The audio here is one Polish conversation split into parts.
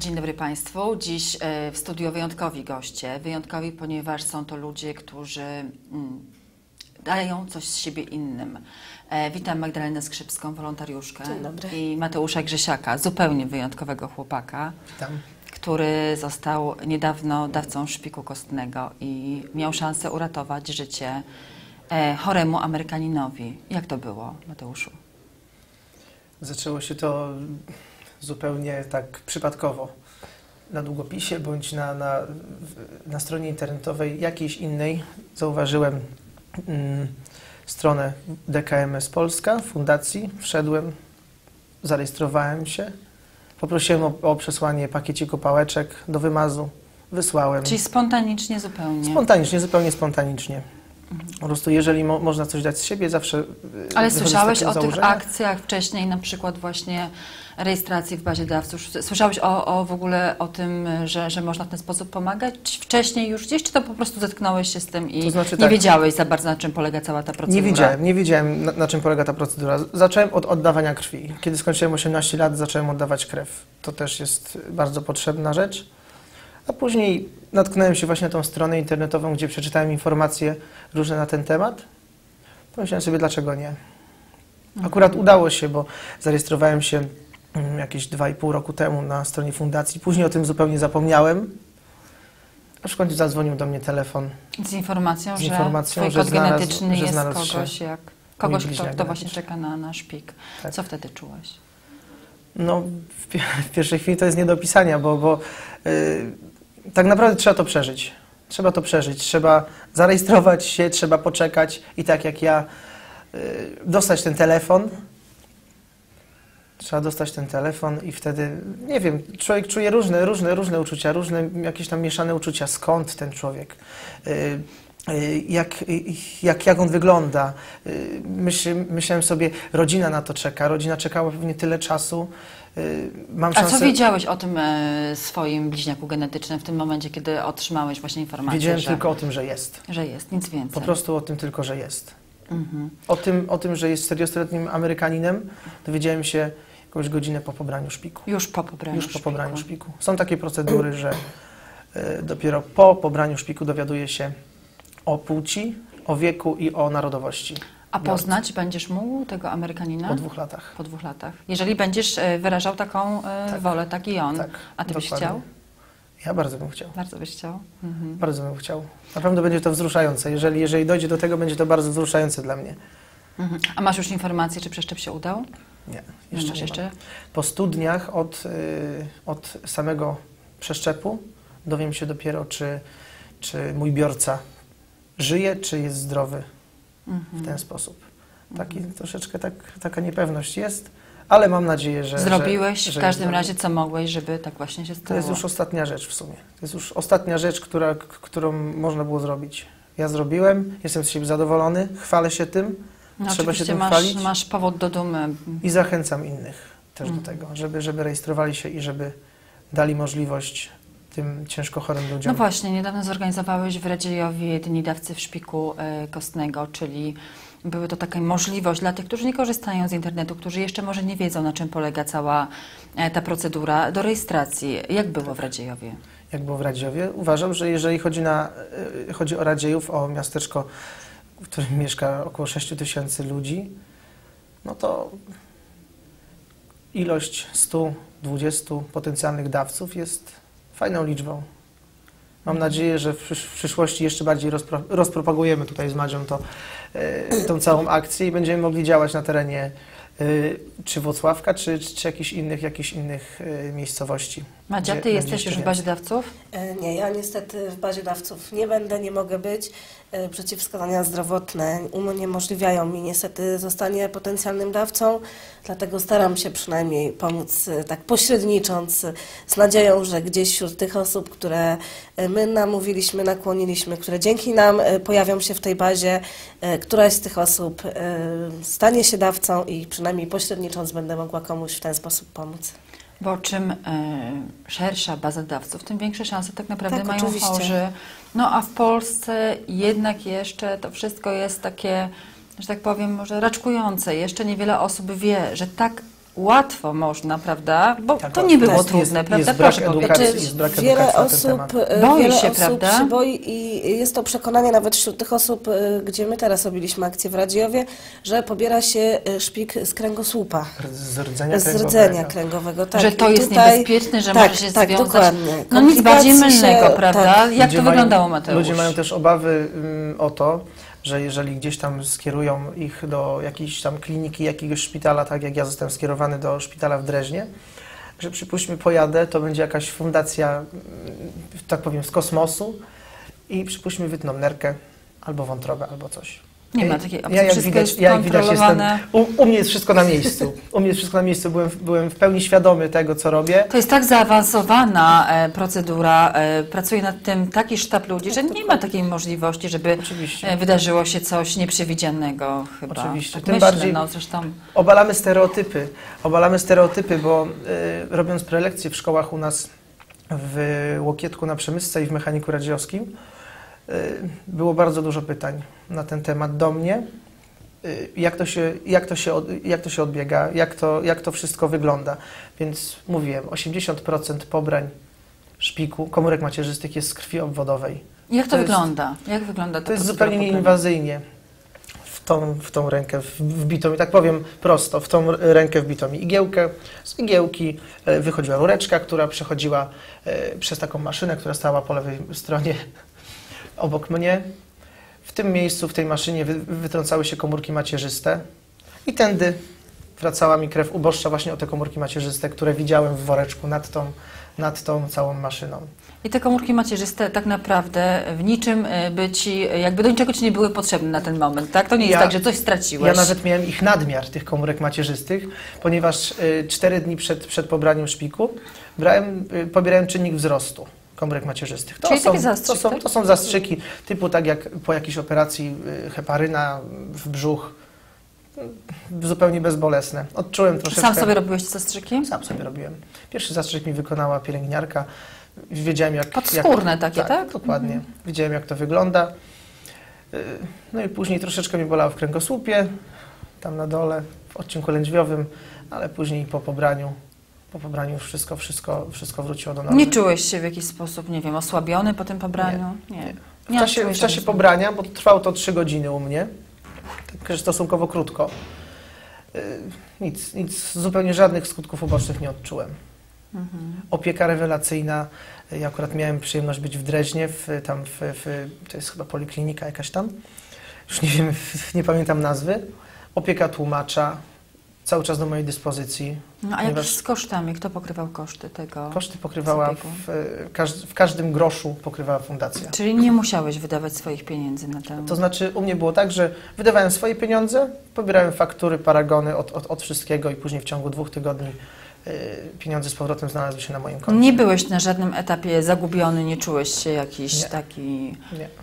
Dzień dobry Państwu. Dziś e, w studiu wyjątkowi goście. Wyjątkowi, ponieważ są to ludzie, którzy mm, dają coś z siebie innym. E, Witam Magdalenę Skrzypską, wolontariuszkę Dzień dobry. i Mateusza Grzesiaka, zupełnie wyjątkowego chłopaka, Witam. który został niedawno dawcą szpiku kostnego i miał szansę uratować życie e, choremu Amerykaninowi. Jak to było, Mateuszu? Zaczęło się to zupełnie tak przypadkowo. Na długopisie bądź na, na, na stronie internetowej jakiejś innej zauważyłem mm, stronę DKMS Polska, fundacji. Wszedłem, zarejestrowałem się, poprosiłem o, o przesłanie pakieciku pałeczek do wymazu, wysłałem. Czyli spontanicznie zupełnie. Spontanicznie, zupełnie spontanicznie. Po prostu jeżeli mo, można coś dać z siebie, zawsze y, Ale słyszałeś o tych założenia. akcjach wcześniej, na przykład właśnie rejestracji w bazie dawców. Słyszałeś o, o w ogóle o tym, że, że można w ten sposób pomagać? Czy wcześniej już gdzieś, czy to po prostu zetknąłeś się z tym i To znaczy nie tak. wiedziałeś za bardzo, na czym polega cała ta procedura? Nie wiedziałem, nie wiedziałem na, na czym polega ta procedura. Zacząłem od oddawania krwi. Kiedy skończyłem 18 lat, zacząłem oddawać krew. To też jest bardzo potrzebna rzecz. A później natknąłem się właśnie na tą stronę internetową, gdzie przeczytałem informacje różne na ten temat. Pomyślałem sobie, dlaczego nie. Akurat udało się, bo zarejestrowałem się mm, jakieś 2,5 roku temu na stronie fundacji. Później o tym zupełnie zapomniałem. Aż w końcu zadzwonił do mnie telefon Z informacją, Z że informacją, twój że kod znalazł- genetyczny że jest kogoś jak... Kogoś, kto, kto właśnie czeka na, na szpik. Tak. Co wtedy czułeś? No, w, w pierwszej chwili to jest nie do opisania, bo, bo y, tak naprawdę trzeba to przeżyć. Trzeba to przeżyć. Trzeba zarejestrować się, trzeba poczekać i tak jak ja, y, dostać ten telefon. Trzeba dostać ten telefon i wtedy, nie wiem, człowiek czuje różne, różne, różne uczucia, różne jakieś tam mieszane uczucia. Skąd ten człowiek? Y, y, Jak, jak, jak on wygląda? Myśl, myślałem sobie, rodzina na to czeka, rodzina czekała pewnie tyle czasu. Y, Mam A szansę, co wiedziałeś o tym e, swoim bliźniaku genetycznym w tym momencie, kiedy otrzymałeś właśnie informację, Wiedziałem że, tylko o tym, że jest. że jest, nic więcej? Po prostu o tym tylko, że jest. Mhm. O tym, o tym że jest 40-letnim Amerykaninem, dowiedziałem się jakąś godzinę po pobraniu szpiku. Już po pobraniu Już po szpiku. pobraniu szpiku. Są takie procedury, że y, dopiero po pobraniu szpiku dowiaduje się o płci, o wieku i o narodowości. A poznać będziesz mógł tego Amerykanina? Po dwóch latach. Po dwóch latach. Jeżeli będziesz e, wyrażał taką e, Tak. wolę, tak i on. Tak, A ty byś dokładnie. chciał? Ja bardzo bym chciał. Bardzo byś chciał. Mhm. Bardzo bym chciał. Na pewno będzie to wzruszające. Jeżeli, jeżeli dojdzie do tego, będzie to bardzo wzruszające dla mnie. Mhm. A masz już informację, czy przeszczep się udał? Nie, jeszcze nie jeszcze? Po stu dniach od, y, od samego przeszczepu dowiem się dopiero, czy, czy mój biorca żyje, czy jest zdrowy w Mhm. ten sposób. Taki, troszeczkę tak, taka niepewność jest, ale mam nadzieję, że. Zrobiłeś że, w że każdym jest razie, co mogłeś, żeby tak właśnie się stało. To jest już ostatnia rzecz w sumie. To jest już ostatnia rzecz, która, którą można było zrobić. Ja zrobiłem, jestem z siebie zadowolony, chwalę się tym no, trzeba się tym masz, chwalić. masz powód do dumy. i zachęcam innych też Mhm. do tego, żeby, żeby rejestrowali się i żeby dali możliwość tym ciężko chorym ludziom. No właśnie, niedawno zorganizowałeś w Radziejowie Dni Dawcy w Szpiku e, Kostnego, czyli były to taka możliwość dla tych, którzy nie korzystają z internetu, którzy jeszcze może nie wiedzą, na czym polega cała e, ta procedura do rejestracji. Jak było w Radziejowie? Jak było w Radziowie, uważam, że jeżeli chodzi, na, y, chodzi o Radziejów, o miasteczko, w którym mieszka około 6 tysięcy ludzi, no to ilość 120 potencjalnych dawców jest fajną liczbą. Mam nadzieję, że w, przysz- w przyszłości jeszcze bardziej rozpro, rozpropagujemy tutaj z Madzią to, y, tą całą akcję i będziemy mogli działać na terenie y, czy Włocławka, czy, czy jakichś innych, jakichś innych y, miejscowości. Madzia, ty jesteś już w bazie dawców? E, Nie, ja niestety w bazie dawców nie będę, nie mogę być. E, Przeciwwskazania zdrowotne uniemożliwiają mi niestety zostanie potencjalnym dawcą, dlatego staram się przynajmniej pomóc e, tak pośrednicząc z nadzieją, że gdzieś wśród tych osób, które my namówiliśmy, nakłoniliśmy, które dzięki nam pojawią się w tej bazie, któraś z tych osób stanie się dawcą i przynajmniej pośrednicząc będę mogła komuś w ten sposób pomóc. Bo czym e, szersza baza dawców, tym większe szanse tak naprawdę Tak, mają oczywiście. chorzy. No a w Polsce jednak jeszcze to wszystko jest takie, że tak powiem, może raczkujące. Jeszcze niewiele osób wie, że tak łatwo można, prawda? Bo Tak, to nie było jest- trudne, jest- prawda? jest brak Proszę powiedzieć. edukacji. Znaczy, jest brak wiele osób, e, Boi wiele się, osób prawda? się boi i jest to przekonanie nawet wśród tych osób, e, gdzie my teraz robiliśmy akcję w Radziowie, że pobiera się e, szpik z kręgosłupa. Z rdzenia Z kręgowego. rdzenia kręgowego, tak. że to jest tutaj- niebezpieczne, że tak, może się tak, związać. Dokładnie. No nic bardziej mylnego, się- prawda? tak. Jak Ludzie to mają- wyglądało, Mateusz? Ludzie mają też obawy ym, o to, że jeżeli gdzieś tam skierują ich do jakiejś tam kliniki, jakiegoś szpitala, tak jak ja zostałem skierowany do szpitala w Dreźnie, że przypuśćmy pojadę, to będzie jakaś fundacja, ym, tak powiem, z kosmosu i przypuśćmy wytną nerkę albo wątrobę, albo coś. Nie ma takiej opcji. Ja jak Wszystko widać, jest ja jak widać jestem, u, u mnie jest wszystko na miejscu. U mnie jest wszystko na miejscu. Byłem, byłem w pełni świadomy tego, co robię. To jest tak zaawansowana e, procedura, e, pracuje nad tym taki sztab ludzi, że nie ma takiej możliwości, żeby Oczywiście. e, wydarzyło się coś nieprzewidzianego chyba. Oczywiście. Tak Tym myślę, bardziej- no zresztą. Obalamy stereotypy. Obalamy stereotypy, bo y, robiąc prelekcje w szkołach u nas w Łokietku na Przemysce i w Mechaniku Radziowskim, było bardzo dużo pytań na ten temat do mnie. Y, jak, to się, jak, to się jak to się odbiega, jak to, jak to wszystko wygląda. Więc mówiłem, 80% pobrań szpiku, komórek macierzystych jest z krwi obwodowej. Jak to, To jest- wygląda? Jak wygląda To jest zupełnie nieinwazyjnie w tą, w tą rękę w- wbitą, i tak powiem prosto, w tą rękę wbitą mi igiełkę. Z igiełki e, wychodziła rureczka, która przechodziła e, przez taką maszynę, która stała po lewej stronie obok mnie. W tym miejscu, w tej maszynie wy, wytrącały się komórki macierzyste i tędy wracała mi krew uboższa właśnie o te komórki macierzyste, które widziałem w woreczku nad tą, nad tą całą maszyną. I te komórki macierzyste tak naprawdę w niczym e, by ci, jakby do niczego ci nie były potrzebne na ten moment, tak? To nie jest Ja- tak, że coś straciłeś. Ja nawet miałem ich nadmiar, tych komórek macierzystych, ponieważ y, cztery dni przed, przed pobraniem szpiku brałem, y, pobierałem czynnik wzrostu komórek macierzystych. To Czyli są, taki zastrzyk, to, są, tak? to są zastrzyki typu tak jak po jakiejś operacji y, heparyna w brzuch, y, zupełnie bezbolesne. Odczułem troszeczkę... Sam sobie robiłeś zastrzyki? Sam sobie robiłem. Pierwszy zastrzyk mi wykonała pielęgniarka. Wiedziałem jak... Podskórne jak, takie, tak? dokładnie. Wiedziałem jak to wygląda. Y, No i później troszeczkę mi bolało w kręgosłupie, tam na dole, w odcinku lędźwiowym, ale później po pobraniu, po pobraniu już wszystko, wszystko, wszystko wróciło do normy. Nie czułeś się w jakiś sposób, nie wiem, osłabiony po tym pobraniu? Nie. W czasie, w czasie pobrania, bo trwało to 3 godziny u mnie, także stosunkowo krótko, y, nic, nic, zupełnie żadnych skutków ubocznych nie odczułem. Mhm. Opieka rewelacyjna. Ja akurat miałem przyjemność być w Dreźnie, w, tam w, w, to jest chyba poliklinika jakaś tam. Już nie wiem, nie pamiętam nazwy. Opieka tłumacza, cały czas do mojej dyspozycji. No a jak z kosztami? Kto pokrywał koszty tego? koszty pokrywała w, każd- w każdym groszu pokrywała fundacja. Czyli nie musiałeś wydawać swoich pieniędzy na tę... To znaczy u mnie było tak, że wydawałem swoje pieniądze, pobierałem faktury, paragony od, od, od wszystkiego i później w ciągu dwóch tygodni pieniądze z powrotem znalazły się na moim koncie. Nie byłeś na żadnym etapie zagubiony, nie czułeś się jakiś Nie. taki...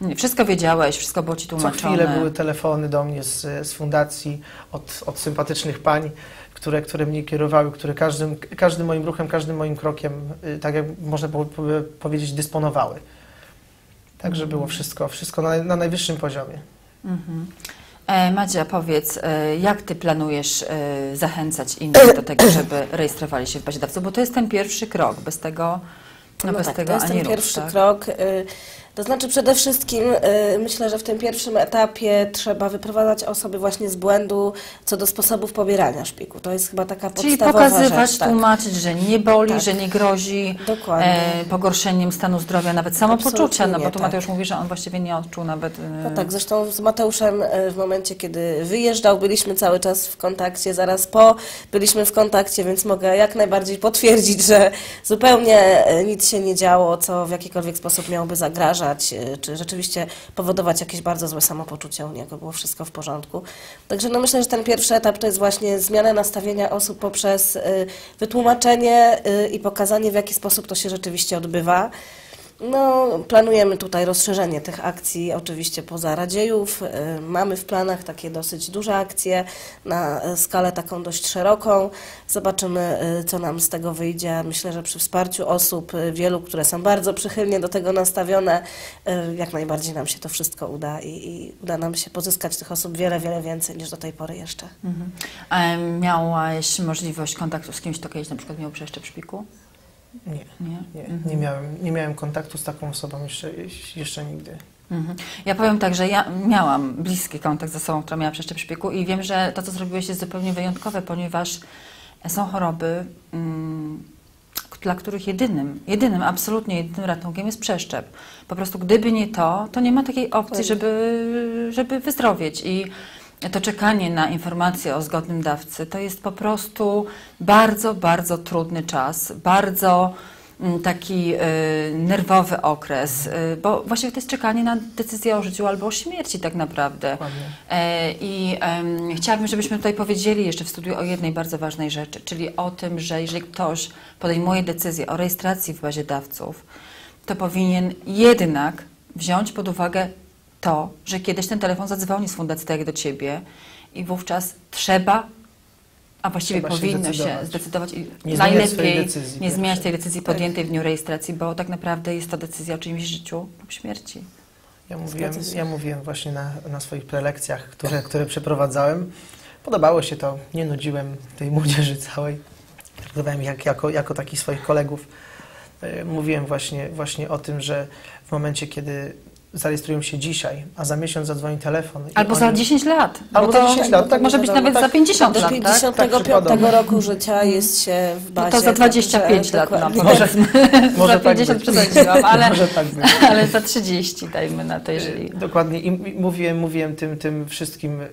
Nie. Wszystko wiedziałeś, wszystko było ci Co tłumaczone. chwilę były telefony do mnie z, z fundacji od, od sympatycznych pań, które, które mnie kierowały, które każdym, każdym moim ruchem, każdym moim krokiem, y, tak jak można po, po, powiedzieć, dysponowały. Także było wszystko, wszystko na, na najwyższym poziomie. Mhm. E, Madzia, powiedz, e, jak ty planujesz e, zachęcać innych do tego, żeby rejestrowali się w bazie dawców? Bo to jest ten pierwszy krok, bez tego, no, bez tak, tego to jest ani ten rusz, pierwszy tak? krok. To znaczy przede wszystkim y, myślę, że w tym pierwszym etapie trzeba wyprowadzać osoby właśnie z błędu co do sposobów pobierania szpiku. To jest chyba taka Czyli podstawowa pokazywać, rzecz. Tak. tłumaczyć, że nie boli, Tak. że nie grozi e, pogorszeniem stanu zdrowia, nawet samopoczucia, no bo tu tak. Mateusz mówi, że on właściwie nie odczuł nawet... e, No tak, zresztą z Mateuszem e, w momencie, kiedy wyjeżdżał, byliśmy cały czas w kontakcie, zaraz po byliśmy w kontakcie, więc mogę jak najbardziej potwierdzić, że zupełnie e, nic się nie działo, co w jakikolwiek sposób miałoby zagrażać, e, czy rzeczywiście powodować jakieś bardzo złe samopoczucie u niego, było wszystko w porządku. Także no myślę, że ten pierwszy etap to jest właśnie zmiana nastawienia osób poprzez e, wytłumaczenie e, i pokazanie, w jaki sposób to się rzeczywiście odbywa. No, planujemy tutaj rozszerzenie tych akcji oczywiście poza Radziejów. Y, Mamy w planach takie dosyć duże akcje na y, skalę taką dość szeroką. Zobaczymy, y, co nam z tego wyjdzie. Myślę, że przy wsparciu osób y, wielu, które są bardzo przychylnie do tego nastawione, jak najbardziej nam się to wszystko uda i, i uda nam się pozyskać tych osób wiele, wiele więcej niż do tej pory jeszcze. Mhm. A miałaś możliwość kontaktu z kimś, kto kiedyś na przykład miał przeszczep szpiku? Nie, Nie? nie, Mhm. nie, miałem, nie miałem kontaktu z taką osobą jeszcze, jeszcze nigdy. Mhm. Ja powiem tak, że ja miałam bliski kontakt z osobą, która miała przeszczep szpiku i wiem, że to, co zrobiłeś jest zupełnie wyjątkowe, ponieważ są choroby, mm, dla których jedynym, jedynym, absolutnie jedynym ratunkiem jest przeszczep. Po prostu gdyby nie to, to nie ma takiej opcji, żeby, żeby wyzdrowieć i to czekanie na informację o zgodnym dawcy to jest po prostu bardzo, bardzo trudny czas, bardzo mm, taki y, nerwowy okres, y, bo właściwie to jest czekanie na decyzję o życiu albo o śmierci tak naprawdę. Dokładnie. E, I chciałabym, żebyśmy tutaj powiedzieli jeszcze w studiu o jednej bardzo ważnej rzeczy, czyli o tym, że jeżeli ktoś podejmuje decyzję o rejestracji w bazie dawców, to powinien jednak wziąć pod uwagę to, że kiedyś ten telefon zadzwoni z fundacji tak jak do ciebie i wówczas trzeba, a właściwie Trzeba się powinno się zdecydować. zdecydować i Nie najlepiej decyzji nie zmieniać tej pierwszej. decyzji Tak. podjętej w dniu rejestracji, bo tak naprawdę jest to decyzja o czyimś życiu lub śmierci. Ja mówiłem, się. ja mówiłem właśnie na, na swoich prelekcjach, które, które przeprowadzałem. Podobało się to, nie nudziłem tej młodzieży całej. Traktowałem jak, jako, jako takich swoich kolegów. E, Mówiłem właśnie, właśnie o tym, że w momencie, kiedy zarejestrują się dzisiaj, a za miesiąc zadzwoni telefon. Albo oni- za 10 lat. Albo bo za to 10 lat, tak, może być wiadomo. nawet za Tak, 50 Do lat, tak? 55 Tak przykładowo. roku życia jest się w bazie. No to za 25 lat, no dokładnie. powiedzmy. Może za tak 50 być. przesadziłam, ale, Może tak ale za 30 dajmy na to, jeżeli... E, Dokładnie. I mówiłem, mówiłem tym, tym wszystkim, y,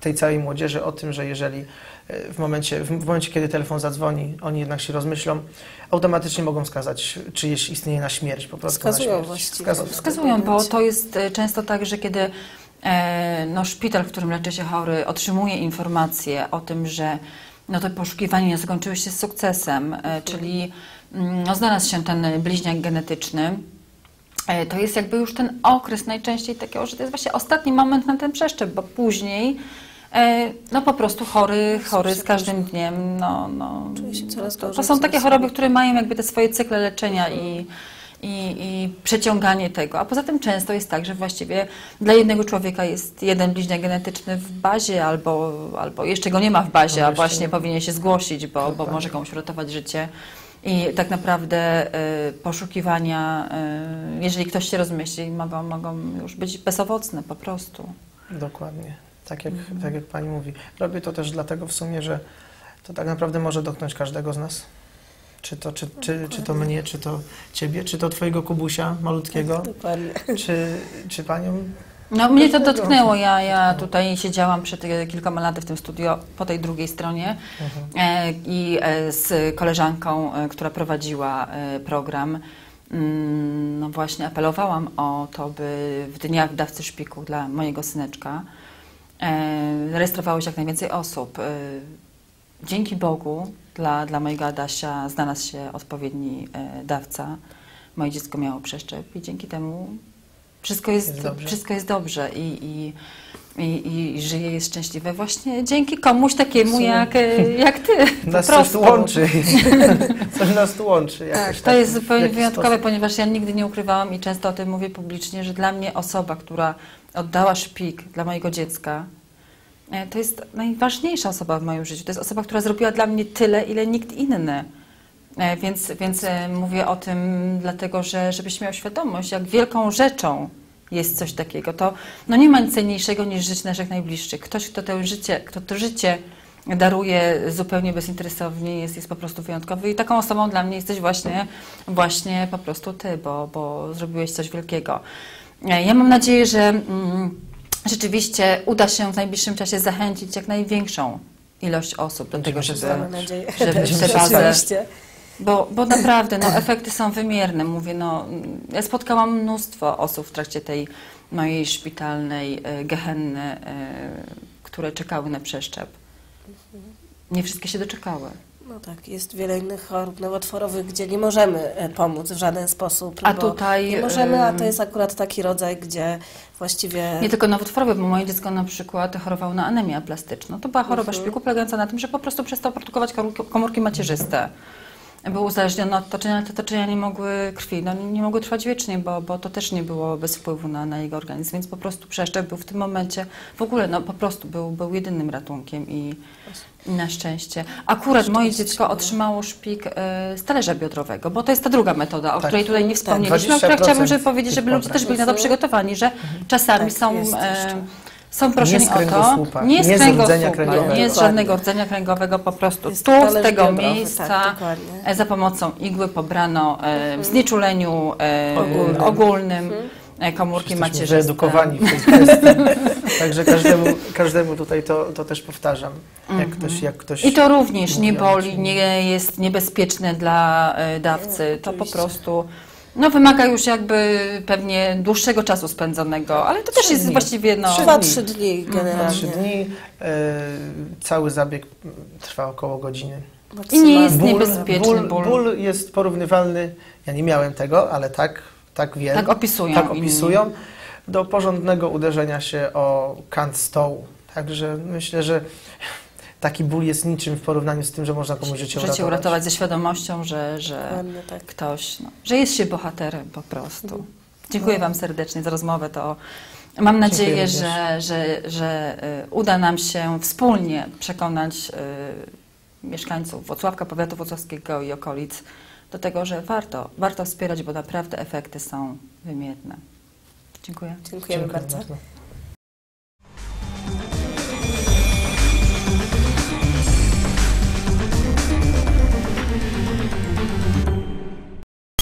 tej całej młodzieży o tym, że jeżeli y, w momencie, w momencie, kiedy telefon zadzwoni, oni jednak się rozmyślą, automatycznie mogą skazać czyjeś istnienie na śmierć po prostu. Wskazują na śmierć. właściwie. Wskazują. Wskazują, bo to jest e, często tak, że kiedy e, no, szpital, w którym leczy się chory, otrzymuje informację o tym, że no, te poszukiwania nie zakończyły się z sukcesem, e, czyli mm, no, znalazł się ten bliźniak genetyczny, e, to jest jakby już ten okres najczęściej takiego, że to jest właśnie ostatni moment na ten przeszczep, bo później no po prostu chory, chory z każdym dniem, no, no, Czuje się coraz to, to gorzej, są takie choroby, które mają jakby te swoje cykle leczenia i, i, i przeciąganie tego. A poza tym często jest tak, że właściwie dla jednego człowieka jest jeden bliźniak genetyczny w bazie albo, albo jeszcze go nie ma w bazie, a właśnie nie. powinien się zgłosić, bo, bo Dokładnie. może komuś uratować życie. I tak naprawdę y, poszukiwania, y, jeżeli ktoś się rozmyśli, mogą, mogą już być bezowocne po prostu. Dokładnie. Tak jak, Mhm. tak jak Pani mówi. Robię to też dlatego w sumie, że to tak naprawdę może dotknąć każdego z nas. Czy to, czy, czy, czy to mnie, czy to Ciebie, czy to Twojego Kubusia malutkiego, Dokładnie. czy, czy Panią. No, mnie to dotknęło. Ja, ja tutaj siedziałam przed e, kilkoma laty w tym studio po tej drugiej stronie Mhm. e, i e, z koleżanką, e, która prowadziła e, program, mm, no właśnie apelowałam o to, by w dniach dawcy szpiku dla mojego syneczka rejestrowało się jak najwięcej osób. E, Dzięki Bogu dla, dla mojego Adasia znalazł się odpowiedni e, dawca. Moje dziecko miało przeszczep i dzięki temu wszystko jest, Jest dobrze. wszystko jest dobrze i, i, i, i żyje, jest szczęśliwe właśnie dzięki komuś takiemu jak, e, jak ty. Nas coś tu łączy. coś nas tu łączy. Tak, jakoś to tak jest zupełnie wyjątkowe, sposób. ponieważ ja nigdy nie ukrywałam i często o tym mówię publicznie, że dla mnie osoba, która oddała szpik dla mojego dziecka, e, to jest najważniejsza osoba w moim życiu. To jest osoba, która zrobiła dla mnie tyle, ile nikt inny. E, Więc, więc mówię o tym dlatego, że żebyś miał świadomość, jak wielką rzeczą jest coś takiego. To no nie ma nic cenniejszego niż życie naszych najbliższych. Ktoś, kto to życie, kto to życie daruje zupełnie bezinteresownie, jest, jest po prostu wyjątkowy i taką osobą dla mnie jesteś właśnie, właśnie po prostu ty, bo, bo zrobiłeś coś wielkiego. E, Ja mam nadzieję, że mm, rzeczywiście uda się w najbliższym czasie zachęcić jak największą ilość osób do tego, żeby, starać. Mamy nadzieję. żeby Bo, bo naprawdę no, efekty są wymierne. Mówię, no, ja spotkałam mnóstwo osób w trakcie tej mojej szpitalnej e, gehenny, e, które czekały na przeszczep. Nie wszystkie się doczekały. No tak, jest wiele innych chorób nowotworowych, gdzie nie możemy e, pomóc w żaden sposób. A tutaj, Nie możemy, a to jest akurat taki rodzaj, gdzie właściwie... Nie tylko nowotworowe, bo moje dziecko na przykład chorowało na anemię plastyczną. To była choroba Mhm. szpiku polegająca na tym, że po prostu przestał produkować komórki macierzyste. Był uzależniony od toczenia, ale te toczenia nie mogły krwi, no, nie, mogły trwać wiecznie, bo, bo to też nie było bez wpływu na, na jego organizm, więc po prostu przeszczep był w tym momencie, w ogóle no po prostu był, był jedynym ratunkiem i, na szczęście. Akurat moje dziecko otrzymało szpik y, z talerza biodrowego, bo to jest ta druga metoda, o Tak. której tutaj nie Tak. wspomnieliśmy, o której 20% chciałabym, żeby powiedzieć, żeby ludzie też byli na to Mhm. przygotowani, że czasami Tak, są, e. są proszeni z o to, nie z nie z kręgosłupa, rdzenia kręgowego. nie z żadnego rdzenia kręgowego, po prostu Jest tu, z tego biodrowy, miejsca, tak, za pomocą igły pobrano e, w znieczuleniu e, Ogólnym. ogólnym e, komórki Jesteśmy macierzyste. wyedukowani w tej kwestii. Także każdemu, każdemu tutaj to, to też powtarzam. Jak ktoś, jak ktoś I to również nie boli, nie jest niebezpieczne dla dawcy. To po prostu no, wymaga już jakby pewnie dłuższego czasu spędzonego, ale to też jest dni. właściwie no, Trzy Dwa, dni. trzy dni Na generalnie. trzy dni. E, cały zabieg trwa około godziny. I nie jest niebezpieczny ból, ból. ból jest porównywalny, ja nie miałem tego, ale tak, tak wiem. Tak opisują Tak inni. opisują, do porządnego uderzenia się o kant stołu. Także myślę, że taki ból jest niczym w porównaniu z tym, że można komuś życie, życie uratować ze świadomością, że, że tak. ktoś, no, że jest się bohaterem po prostu. Mhm. Dziękuję Wam serdecznie za rozmowę. To mam nadzieję, że, że, że y, uda nam się wspólnie przekonać y, mieszkańców Włocławka, powiatu włocławskiego i okolic do tego, że warto, warto wspierać, bo naprawdę efekty są wymierne. Dziękuję. Dziękujemy Dziękuję bardzo. bardzo.